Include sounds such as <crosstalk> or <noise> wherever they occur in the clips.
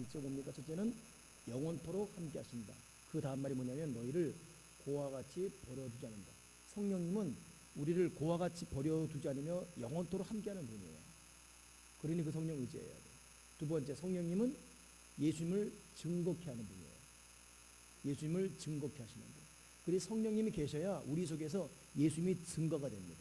있죠 뭡니까? 첫째는 영원토록 함께 하신다. 그 다음 말이 뭐냐면 너희를 고와 같이 버려두지 않는다. 성령님은 우리를 고와 같이 버려두지 않으며 영원토록 함께하는 분이에요. 그러니 그 성령 의지해야 돼. 두 번째 성령님은 예수님을 증거케 하는 분이에요. 예수님을 증거케 하시는 분. 그래서 성령님이 계셔야 우리 속에서 예수님이 증거가 됩니다.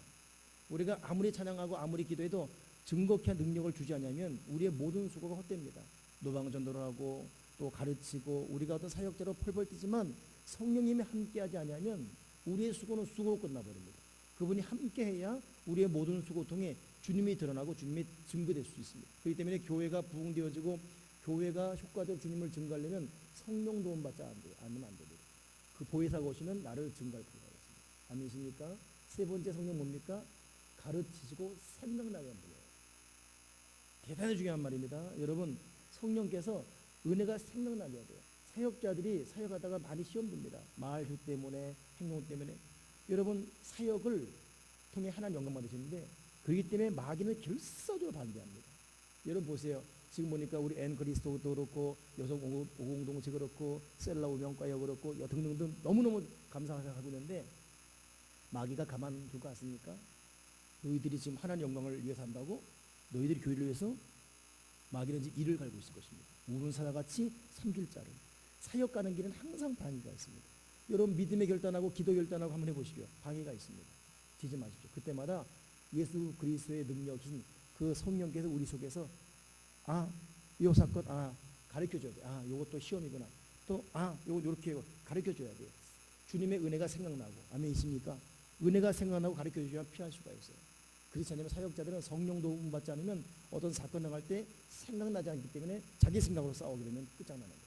우리가 아무리 찬양하고 아무리 기도해도 증거케 한 능력을 주지 않으면 우리의 모든 수고가 헛됩니다. 노방전도를 하고 또 가르치고 우리가 어떤 사역자로 펄펄 뛰지만 성령님이 함께하지 않으면 우리의 수고는 수고로 끝나버립니다. 그분이 함께해야 우리의 모든 수고 통해 주님이 드러나고 주님이 증거될 수 있습니다. 그렇기 때문에 교회가 부흥되어지고 교회가 효과적으로 주님을 증거하려면 성령 도움 받지 않으면 안 됩니다. 그 보혜사가 오시면 나를 증거할 필요가 있습니다. 아멘이십니까? 세 번째 성령 뭡니까? 가르치시고 생각나게 분이에요. 대단히 중요한 말입니다. 여러분 성령께서 은혜가 생각나게 해야 돼요. 사역자들이 사역하다가 많이 시험 듭니다. 말수 때문에 행동 때문에 여러분 사역을 통해 하나님 영광 받으시는데 그렇기 때문에 마귀는 결사적으로 반대합니다. 여러분 보세요. 지금 보니까 우리 앤 그리스도도 그렇고 여성 오공동체 그렇고 셀라 우명과여 그렇고 등등등 너무너무 감사하고 있는데 마귀가 가만둘 것 같습니까? 너희들이 지금 하나님 영광을 위해서 한다고 너희들이 교회를 위해서 마귀는 일을 갈고 있을 것입니다. 우는 사자같이 삼킬 자를 사역 가는 길은 항상 방해가 있습니다. 여러분 믿음의 결단하고 기도 결단하고 한번 해보시죠. 방해가 있습니다. 지지 마십시오. 그때마다 예수 그리스도의 능력인 그 성령께서 우리 속에서 아, 요 사건 아 가르쳐 줘야 돼. 아, 요것도 시험이구나. 또 아, 요거 요렇게 가르쳐 줘야 돼요. 주님의 은혜가 생각나고 아멘이십니까? 은혜가 생각나고 가르쳐 주면 피할 수가 있어요. 그렇지 않으면 사역자들은 성령 도움 받지 않으면 어떤 사건 당할 때 생각나지 않기 때문에 자기 생각으로 싸우게 되면 끝장나는 거예요.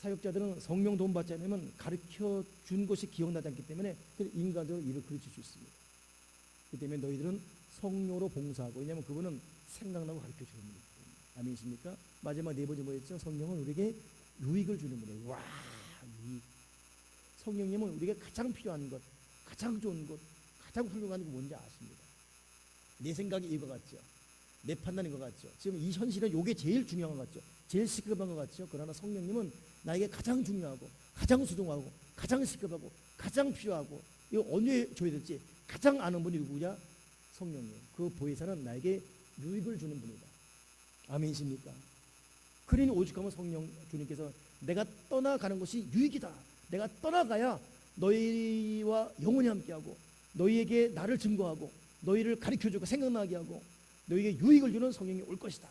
사역자들은 성령 도움 받지 않으면 가르쳐 준 것이 기억나지 않기 때문에 인간적으로 일을 그르칠 수 있습니다. 그 때문에 너희들은 성령으로 봉사하고 왜냐하면 그분은 생각나고 가르쳐 주는 분이기 아멘이십니까? 마지막 네 번째 뭐였죠? 성령은 우리에게 유익을 주는 분이에요. 와 유익. 성령님은 우리에게 가장 필요한 것, 가장 좋은 것, 가장 훌륭한 게 뭔지 아십니다. 내 생각이 이거 같죠. 내 판단인 것 같죠. 지금 이 현실은 이게 제일 중요한 것 같죠. 제일 시급한 것 같죠. 그러나 성령님은 나에게 가장 중요하고 가장 수동하고 가장 시급하고 가장 필요하고 이거 언제 줘야 될지 가장 아는 분이 누구냐? 성령님. 그 보혜사는 나에게 유익을 주는 분이다. 아멘이십니까? 그러니 오죽하면 성령 주님께서 내가 떠나가는 것이 유익이다. 내가 떠나가야 너희와 영원히 함께하고 너희에게 나를 증거하고 너희를 가르쳐주고 생각나게 하고 너희에게 유익을 주는 성령이 올 것이다.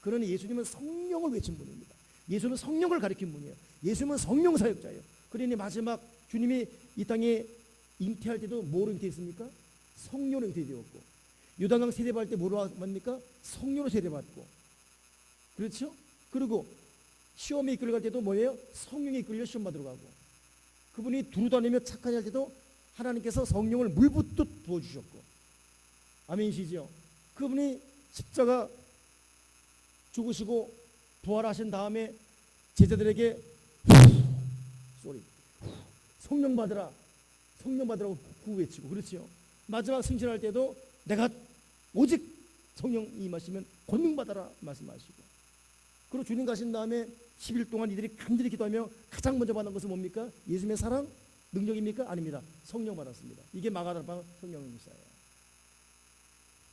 그러니 예수님은 성령을 외친 분입니다. 예수는 성령을 가리킨 분이에요. 예수님은 성령 사역자예요. 그러니 마지막 주님이 이 땅에 잉태할 때도 뭐로 잉태했습니까? 성령으로 잉태되었고 유다강 세례받을 때 뭐로 받습니까? 성령으로 세례받고 그렇죠? 그리고 시험에 이끌어갈 때도 뭐예요? 성령에 이끌려 시험 받으러 가고 그분이 두루 다니며 착하게 할 때도 하나님께서 성령을 물붓듯 부어주셨고 아멘이시죠? 그분이 십자가 죽으시고 부활하신 다음에 제자들에게 소리 성령 받으라 성령 받으라고 구호 외치고 그렇죠? 마지막 승진할 때도 내가 오직 성령 임하시면 권능 받아라 말씀하시고 그리고 주님 가신 다음에 10일 동안 이들이 간절히 기도하며 가장 먼저 받은 것은 뭡니까? 예수님의 사랑 능력입니까? 아닙니다. 성령 받았습니다. 이게 마가다방 성령입니다.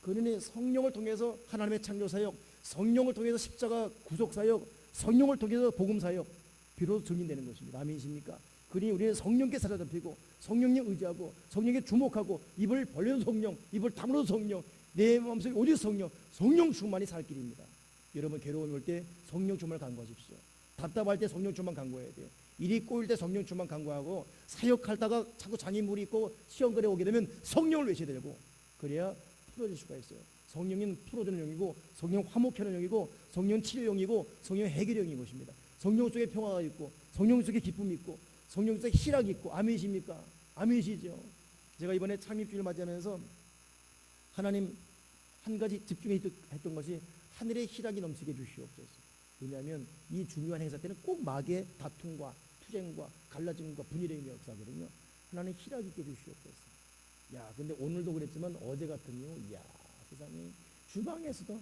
그러니 성령을 통해서 하나님의 창조 사역, 성령을 통해서 십자가 구속 사역, 성령을 통해서 복음 사역 비로소 증인되는 것입니다. 아멘이십니까? 그러니 우리는 성령께 사로잡히고 성령에 의지하고 성령에 주목하고 입을 벌려도 성령, 입을 다물어도 성령, 내 마음속에 오직 성령, 성령 충만이 살 길입니다. 여러분 괴로움이 올 때 성령 충만을 간구하십시오. 답답할 때 성령 충만 간구해야 돼요. 일이 꼬일 때 성령 충만 간구하고 사역하다가 자꾸 장애물이 있고 시험거래 오게 되면 성령을 외쳐야 되고 그래야 풀어질 수가 있어요. 성령은 풀어주는 영이고 성령 화목하는 영이고 성령 치료 영이고 성령 해결 영인 것입니다. 성령 속에 평화가 있고 성령 속에 기쁨이 있고 성령 속에 희락이 있고 아멘이십니까? 아멘이시죠? 제가 이번에 창립주일 맞이하면서 하나님 한 가지 집중했던 것이 하늘의 희락이 넘치게 해주시옵소서. 왜냐하면 이 중요한 행사 때는 꼭 마귀의 다툼과 투쟁과 갈라짐과 분열의 역사거든요. 하나님 희락 있게 해주시옵소서. 야, 근데 오늘도 그랬지만 어제 같은 경우, 야 세상에 주방에서도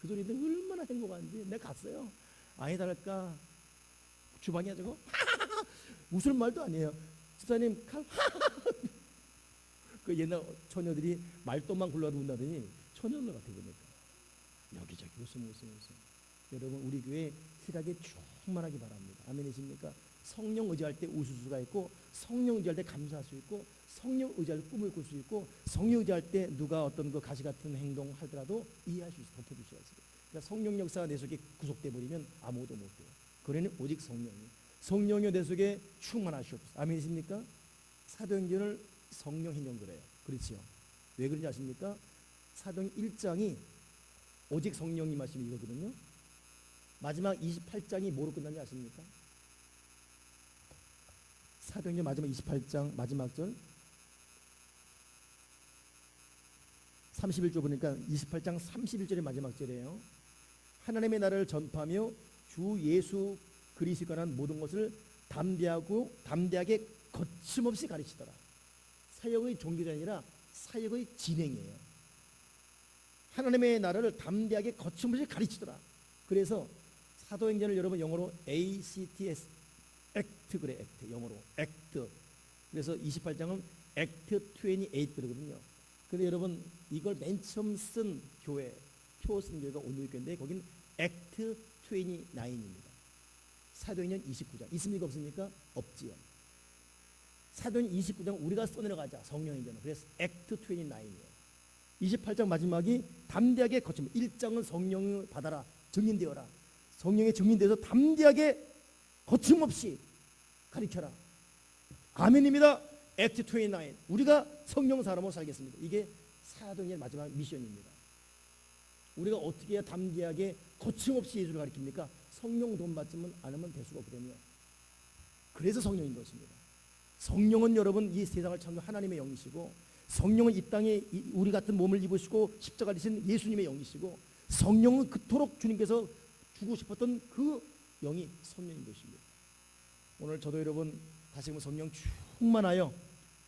그 소리 들으면 얼마나 행복한지 내가 갔어요. 아니 다를까 주방에 저거 <laughs> 웃을 말도 아니에요. 집사님 칼. <laughs> 그 옛날 처녀들이 말똥만 굴러도 웃나더니 처녀들 같아 보니까 여기저기 웃음 웃음 웃음. 여러분 우리 교회 희락에 충만하기 바랍니다. 아멘이십니까? 성령 의지할 때 웃을 수가 있고 성령 의지할 때 감사할 수 있고 성령 의지할 때 꿈을 꿀 수 있고 성령 의지할 때 누가 어떤 그 가시 같은 행동 하더라도 이해할 수 있어 덮어줄 수가 있어요. 그러니까 성령 역사가 내 속에 구속돼 버리면 아무것도 못 돼요. 그러니 오직 성령이 성령이 내 속에 충만하시옵소서. 아멘이십니까? 사도행전을 성령 인용 그래요. 그렇지요. 왜 그런지 아십니까? 사도행 1장이 오직 성령님 하시면 이거거든요. 마지막 28장이 뭐로 끝나는지 아십니까? 사도행전 마지막 28장 마지막 절 31절 보니까 28장 31절의 마지막 절이에요. 하나님의 나라를 전파하며 주 예수 그리스도에 관한 모든 것을 담대하고 담대하게 거침없이 가르치더라. 사역의 종교가 아니라 사역의 진행이에요. 하나님의 나라를 담대하게 거침없이 가르치더라. 그래서 사도행전을 여러분 영어로 ACTS 액트 그래 액트 영어로 액트. 그래서 28장은 액트 28 그러거든요. 근데 여러분 이걸 맨 처음 쓴 교회 표쓴 교회가 교회인데 거긴 액트 29입니다. 사도행전 29장 있습니까 없습니까? 없지요. 사도행 29장 우리가 써내려가자 성령행전은 그래서 액트 29이에요. 28장 마지막이 담대하게 거치면 1장은 성령을 받아라. 증인되어라. 성령의 증인돼서 담대하게 거침없이 가르쳐라. 아멘입니다. 액트 29 우리가 성령 사람으로 살겠습니다. 이게 사도행의 마지막 미션입니다. 우리가 어떻게 해야 담대하게 거침없이 예수를 가르칩니까? 성령 돈 받지만 않으면 될 수가 없거든요. 그래서 성령인 것입니다. 성령은 여러분 이 세상을 창조 하나님의 영이시고 성령은 이 땅에 이- 우리 같은 몸을 입으시고 십자가 지신 예수님의 영이시고 성령은 그토록 주님께서 주고 싶었던 그 영이 성령인 것입니다. 오늘 저도 여러분 다시금 성령 충만하여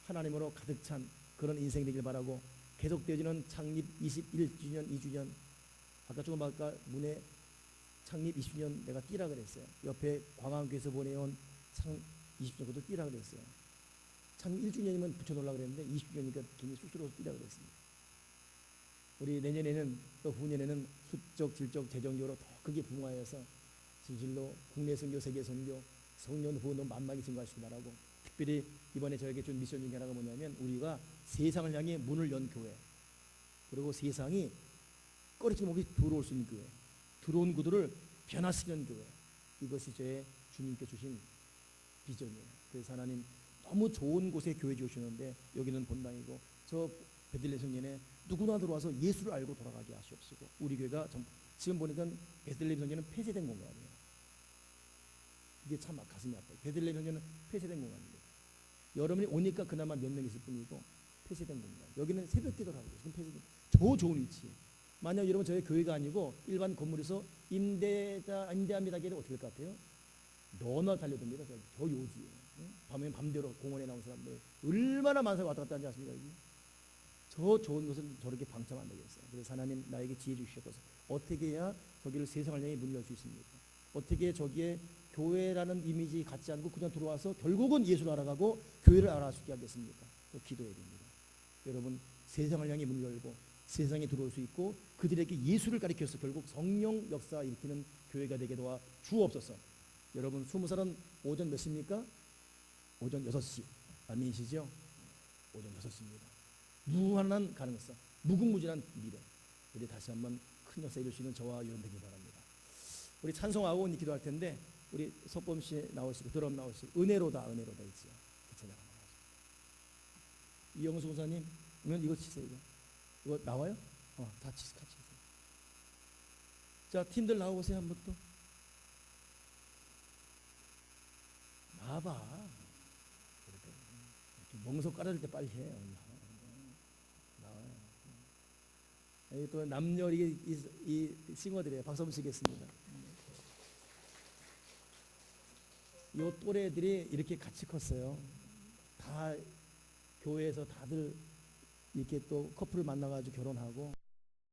하나님으로 가득 찬 그런 인생 되길 바라고 계속되어지는 창립 21주년, 2주년 아까 조금 아까 문에 창립 20주년 내가 뛰라 그랬어요. 옆에 광안교에서 보내온 창 20주년 그것도 뛰라 그랬어요. 창립 1주년이면 붙여놓으려고 그랬는데 20주년이니까 괜히 쑥스러워서 뛰라 그랬습니다. 우리 내년에는 또 후년에는 수적, 질적, 재정적으로 더 크게 붕화해서 진실로 국내 선교, 세계 선교, 성령 후원도 만만히 증가하시기 바라고 특별히 이번에 저에게 준 미션 중에 하나가 뭐냐면 우리가 세상을 향해 문을 연 교회 그리고 세상이 꺼리낌 없이 들어올 수 있는 교회 들어온 그들을 변화시키는 교회 이것이 저의 주님께 주신 비전이에요. 그래서 하나님 너무 좋은 곳에 교회 주시는데 여기는 본당이고 저 베들레 성전에 누구나 들어와서 예수를 알고 돌아가게 하시옵시고 우리 교회가 정- 지금 보니까 베들레 성전은 폐쇄된 공간이에요. 이게 참 가슴이 아파요. 베들레 성전은 폐쇄된 공간입니다. 여러분이 오니까 그나마 몇 명 있을 뿐이고 폐쇄된 공간. 여기는 새벽 기도를 하고 지금 폐쇄된 더 좋은 위치. 만약 여러분 저희 교회가 아니고 일반 건물에서 임대자 임대합니다 하기에는 어떻게 될 것 같아요? 너나 달려듭니다. 저, 저 요지에. 응? 밤에 밤대로 공원에 나온 사람들 얼마나 사람이 왔다 갔다 하지 않습니까? 저 좋은 것은 저렇게 방치하면 안 되겠어요. 그래서 하나님 나에게 지혜 주시옵소서. 어떻게 해야 저기를 세상을 향해 수 있습니까? 어떻게 저기에 교회라는 이미지 갖지 않고 그냥 들어와서 결국은 예수를 알아가고 교회를 있게 하겠습니까? 또 기도해야 됩니다. 여러분 세상을 향해 문을 열고 세상에 들어올 수 있고 그들에게 예수를 가리켜서 결국 성령 역사 일으키는 교회가 되게 도와 주옵소서. 여러분 스무 살은 오전 몇 시입니까? 오전 6시. 아멘이시죠? 오전 6시입니다. 무한한 가능성, 무궁무진한 미래. 우리 다시 한번 큰 역사 이룰 수 있는 저와 여러분 되기 바랍니다. 우리 찬송하고 오늘 기도할 텐데 우리 석범 씨 나오시고 드럼 나오시고 은혜로다 은혜로다 있지요. 이영수 목사님 오늘 이거 치세요 이거. 이거 나와요? 어, 다 치, 같이 치세요. 자 팀들 나오세요 한 번 또. 나와봐. 멍석 깔아줄 때 빨리 해. 나와요. 여기 또 남녀 이, 이, 이 싱어들이에요. 박수 한번 치겠습니다. 요 또래들이 이렇게 같이 컸어요. 다 교회에서 다들 이렇게 또 커플을 만나가지고 결혼하고